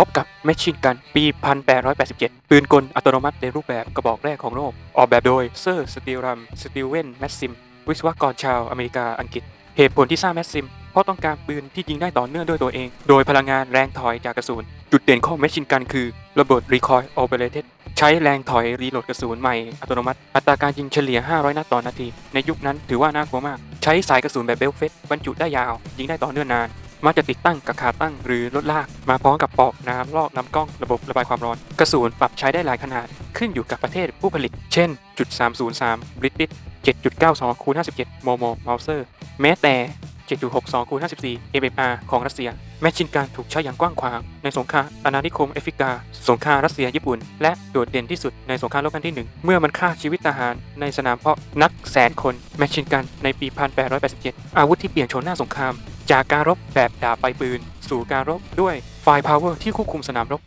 พบกับแมชชีนกันปี 1887 ปืนกลอัตโนมัติในรูปแบบกระบอกแรกของโลก ออกแบบโดยเซอร์สตีรัมสตีเวนแมสซิม วิศวกรชาวอเมริกาอังกฤษ เหตุผลที่สร้างแมสซิม เพราะต้องการปืนที่ยิงได้ต่อเนื่องด้วยตัวเอง โดยพลังงานแรงถอยจากกระสุน จุดเด่นของแมชชีนกันคือระเบิด Recoil Operated ใช้แรงถอยรีโหลดกระสุนใหม่อัตโนมัติ อัตราการยิงเฉลี่ย 500 นัดต่อนาที ในยุคนั้นถือว่าน่ากลัวมาก ใช้สายกระสุนแบบเบลเฟสบรรจุได้ยาว ยิงได้ต่อเนื่องนาน มักจะติดตั้งกับขาตั้งหรือรถลาก มาพร้อมกับปอกน้ำลอกลำกล้องระบบระบายความร้อน กระสุนปรับใช้ได้หลายขนาด ขึ้นอยู่กับประเทศผู้ผลิต เช่นจุด303 British 7.92คูณ57 โมโมเมาเซอร์ แม้แต่ 7.62คูณ54 MMR ของรัสเซีย แมชชินการถูกใช้อย่างกว้างขวาง ในสงครามอาณานิคมแอฟริกา สงครามรัสเซียญี่ปุ่น และโดดเด่นที่สุดในสงครามโลกครั้งที่ 1 เมื่อมันฆ่าชีวิตทหารในสนามเพาะนักแสนคน แมชชินกันในปี 1887 อาวุธที่เปลี่ยนโฉมหน้าสงคราม จากการรบแบบดาบไปปืน สู่การรบด้วยไฟพาวเวอร์ที่ควบคุมสนามรบ